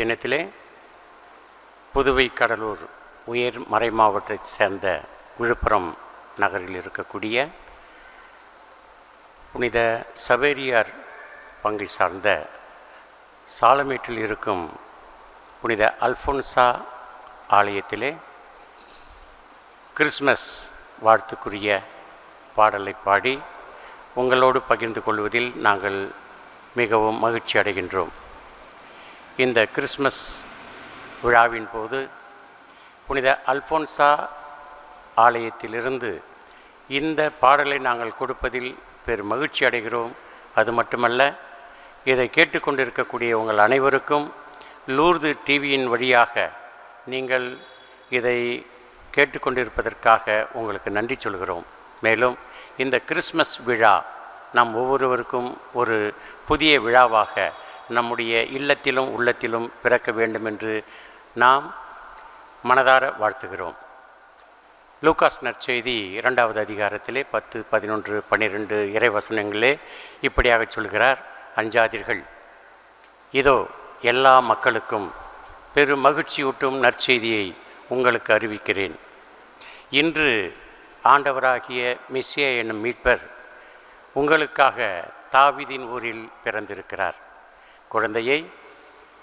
தினத்திலே புதுவை கடலூர் உயர் மறை மாவட்டத்தை சேர்ந்த விழுப்புரம் நகரில் இருக்கக்கூடிய புனித சவேரியார் பங்கை சார்ந்த சாலமேட்டில் இருக்கும் புனித அல்ஃபோன்சா ஆலயத்திலே கிறிஸ்மஸ் வாழ்த்துக்குரிய பாடலை பாடி உங்களோடு பகிர்ந்து கொள்வதில் நாங்கள் மிகவும் மகிழ்ச்சி அடைகின்றோம். இந்த கிறிஸ்மஸ் விழாவின் போது புனித அல்போன்சா ஆலயத்திலிருந்து இந்த பாடலை நாங்கள் கொடுப்பதில் பெரும் மகிழ்ச்சி அடைகிறோம். அது மட்டுமல்ல இதை கேட்டுக்கொண்டிருக்கக்கூடிய உங்கள் அனைவருக்கும் லூர்து டிவியின் வழியாக நீங்கள் இதை கேட்டுக்கொண்டிருப்பதற்காக உங்களுக்கு நன்றி சொல்கிறோம். மேலும் இந்த கிறிஸ்மஸ் விழா நம் ஒவ்வொருவருக்கும் ஒரு புதிய விழாவாக நம்முடைய இல்லத்திலும் உள்ளத்திலும் பிறக்க வேண்டும் என்று நாம் மனதார வாழ்த்துகிறோம். லூகாஸ் நற்செய்தி இரண்டாவது அதிகாரத்திலே பத்து பதினொன்று பன்னிரெண்டு இறைவசனங்களே இப்படியாக சொல்கிறார் அஞ்சாதிர்கள். இதோ எல்லா மக்களுக்கும் பெரும் மகிழ்ச்சியூட்டும் நற்செய்தியை உங்களுக்கு அறிவிக்கிறேன். இன்று ஆண்டவராகிய மெஸ்ஸியா என்னும் மீட்பர் உங்களுக்காக தாவிதின் ஊரில் பிறந்திருக்கிறார். குழந்தையை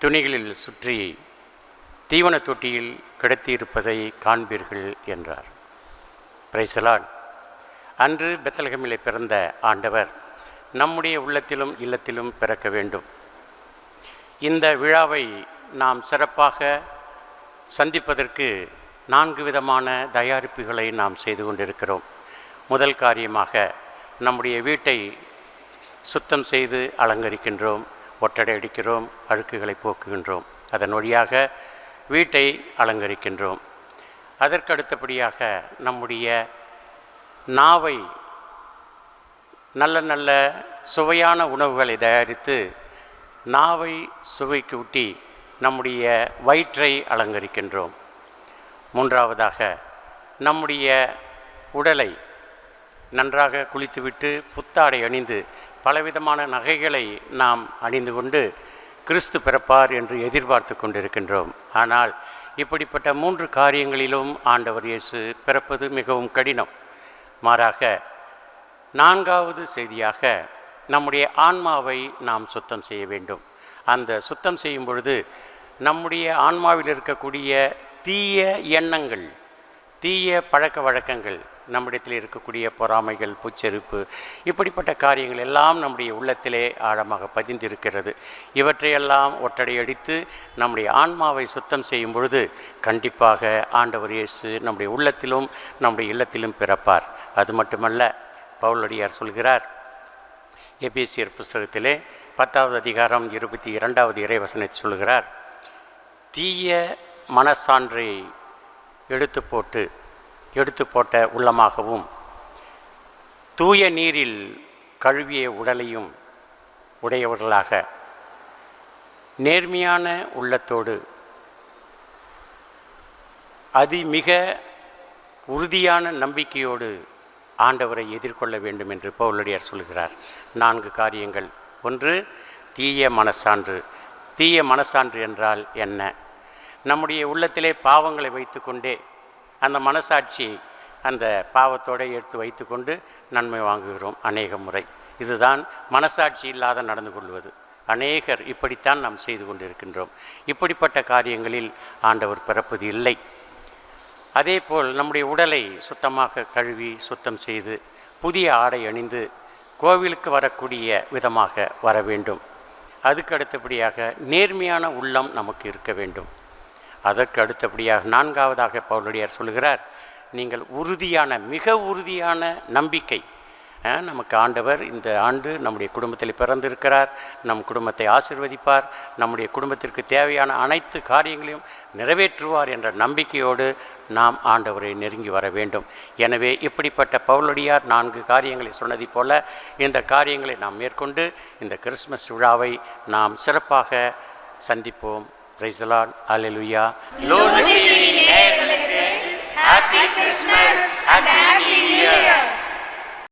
துணிகளில் சுற்றி தீவன தொட்டியில் கிடத்தியிருப்பதை காண்பீர்கள் என்றார். பிரைசலான் அன்று பெத்தலகமிலே பிறந்த ஆண்டவர் நம்முடைய உள்ளத்திலும் இல்லத்திலும் பிறக்க வேண்டும். இந்த விழாவை நாம் சிறப்பாக சந்திப்பதற்கு நான்கு விதமான தயாரிப்புகளை நாம் செய்து கொண்டிருக்கிறோம். முதல் காரியமாக நம்முடைய வீட்டை சுத்தம் செய்து அலங்கரிக்கின்றோம். ஒட்டடை அடிக்கிறோம் அழுக்குகளை போக்குகின்றோம். அதன் வழியாக வீட்டை அலங்கரிக்கின்றோம். அதற்கு அடுத்தபடியாக நம்முடைய நாவை நல்ல நல்ல சுவையான உணவுகளை தயாரித்து நாவை சுவைக்கு ஊட்டி நம்முடைய வயிற்றை அலங்கரிக்கின்றோம். மூன்றாவதாக நம்முடைய உடலை நன்றாக குளித்துவிட்டு புத்தாடை அணிந்து பலவிதமான நகைகளை நாம் அணிந்து கொண்டு கிறிஸ்து பிறப்பார் என்று எதிர்பார்த்து கொண்டிருக்கின்றோம். ஆனால் இப்படிப்பட்ட மூன்று காரியங்களிலும் ஆண்டவர் இயேசு பிறப்பது மிகவும் கடினம். மாறாக நான்காவது செய்தியாக நம்முடைய ஆன்மாவை நாம் சுத்தம் செய்ய வேண்டும். அந்த சுத்தம் செய்யும் பொழுது நம்முடைய ஆன்மாவில் இருக்கக்கூடிய தீய எண்ணங்கள் தீய பழக்க வழக்கங்கள் நம்மிடத்தில் இருக்கக்கூடிய பொறாமைகள் புச்செருப்பு இப்படிப்பட்ட காரியங்கள் எல்லாம் நம்முடைய உள்ளத்திலே ஆழமாக பதிந்திருக்கிறது. இவற்றையெல்லாம் ஒற்றடையடித்து நம்முடைய ஆன்மாவை சுத்தம் செய்யும் பொழுது கண்டிப்பாக ஆண்டவர் இயேசு நம்முடைய உள்ளத்திலும் நம்முடைய இல்லத்திலும் பிறப்பார். அது மட்டுமல்ல பவுலடியார் சொல்கிறார் எபிஎஸ்சியர் புஸ்தகத்திலே பத்தாவது அதிகாரம் இருபத்தி இரண்டாவது இறைவசனத்தை சொல்கிறார் தீய மனசான்றை எடுத்து போட்டு எடுத்து போட்ட உள்ளமாகவும் தூய நீரில் கழுவிய உடலையும் உடையவர்களாக நேர்மையான உள்ளத்தோடு அதிமிக உறுதியான நம்பிக்கையோடு ஆண்டவரை எதிர்கொள்ள வேண்டும் என்று பவுலடியார் சொல்கிறார். நான்கு காரியங்கள். ஒன்று தீய மனசான்று. தீய மனசான்று என்றால் என்ன? நம்முடைய உள்ளத்திலே பாவங்களை வைத்துக்கொண்டே அந்த மனசாட்சியை அந்த பாவத்தோடு எடுத்து வைத்துக்கொண்டு நன்மை வாங்குகிறோம் அநேக முறை. இதுதான் மனசாட்சி இல்லாத நடந்து கொள்வது. அநேகர் இப்படித்தான் நாம் செய்து கொண்டிருக்கின்றோம். இப்படிப்பட்ட காரியங்களில் ஆண்டவர் பிறப்பது இல்லை. அதேபோல் நம்முடைய உடலை சுத்தமாக கழுவி சுத்தம் செய்து புதிய ஆடை அணிந்து கோவிலுக்கு வரக்கூடிய விதமாக வர வேண்டும். அதுக்கு அடுத்தபடியாக நேர்மையான உள்ளம் நமக்கு இருக்க வேண்டும். அதற்கு அடுத்தபடியாக நான்காவதாக பவுலடியார் சொல்கிறார் நீங்கள் உறுதியான மிக உறுதியான நம்பிக்கை. நமக்கு ஆண்டவர் இந்த ஆண்டு நம்முடைய குடும்பத்தில் பிறந்திருக்கிறார் நம் குடும்பத்தை ஆசிர்வதிப்பார் நம்முடைய குடும்பத்திற்கு தேவையான அனைத்து காரியங்களையும் நிறைவேற்றுவார் என்ற நம்பிக்கையோடு நாம் ஆண்டவரை நெருங்கி வர வேண்டும். எனவே இப்படிப்பட்ட பவுலடியார் நான்கு காரியங்களை சொன்னதைப் போல இந்த காரியங்களை நாம் மேற்கொண்டு இந்த கிறிஸ்மஸ் விழாவை நாம் சிறப்பாக சந்திப்போம். praise lord hallelujah lord happy Christmas happy new year